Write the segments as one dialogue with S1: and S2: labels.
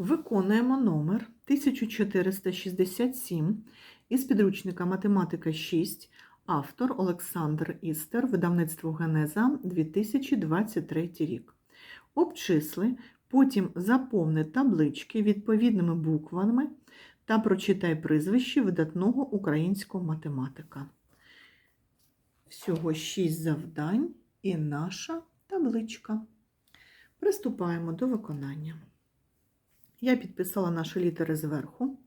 S1: Виконуємо номер 1467 із підручника Математика 6, автор Олександр Істер, видавництво Генеза 2023 рік. Обчисли, потім заповни таблички відповідними буквами та прочитай прізвище видатного українського математика. Всього 6 завдань і наша табличка. Приступаємо до виконання. Я підписала наші літери зверху.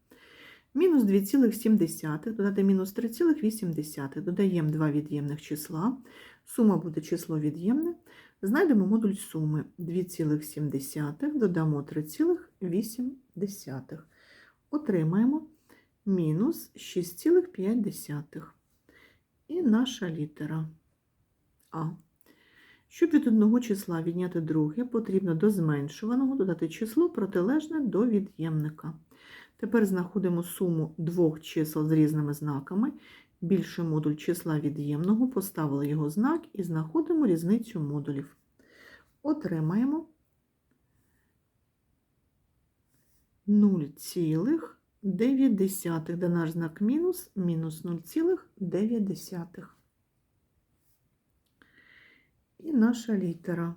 S1: Мінус 2,7, додати мінус 3,8. Додаємо два від'ємних числа. Сума буде число від'ємне. Знайдемо модуль суми 2,7, додамо 3,8. Отримаємо мінус 6,5. І наша літера А. Щоб від одного числа відняти друге, потрібно до зменшуваного додати число протилежне до від'ємника. Тепер знаходимо суму двох чисел з різними знаками. Більший модуль числа від'ємного, поставили його знак і знаходимо різницю модулів. Отримаємо 0,9, де наш знак мінус, мінус 0,9 і наша літера.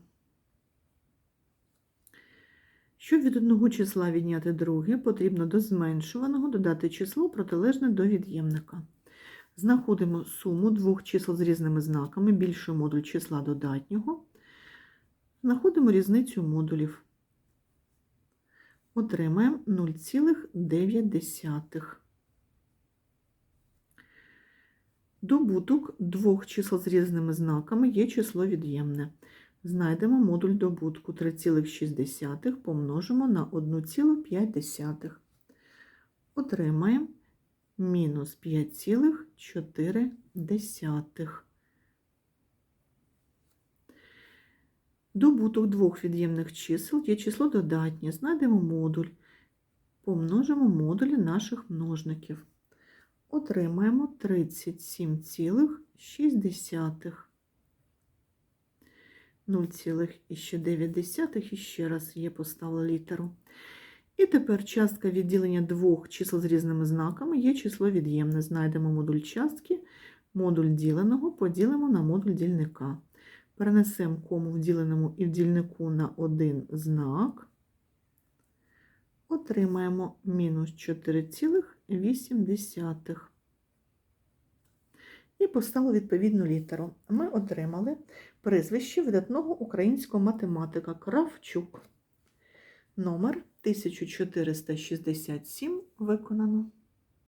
S1: Щоб від одного числа відняти друге, потрібно до зменшуваного додати число протилежне до від'ємника. Знаходимо суму двох чисел з різними знаками, більший модуль числа додатнього. Знаходимо різницю модулів. Отримаємо 0,9. Добуток двох чисел з різними знаками є число від'ємне. Знайдемо модуль добутку 3,6 помножимо на 1,5. Отримаємо мінус 5,4. Добуток двох від'ємних чисел є число додатнє. Знайдемо модуль. Помножимо модулі наших множників отримаємо 37,6. 0,9 і ще раз є поставила літеру. І тепер частка відділення двох чисел з різними знаками є число від'ємне. Знайдемо модуль частки, модуль діленого поділимо на модуль дільника. Перенесемо кому в діленому і в дільнику на один знак. Отримаємо мінус 4,8. І поставили відповідну літеру. Ми отримали прізвище видатного українського математика Кравчук. Номер 1467 виконано.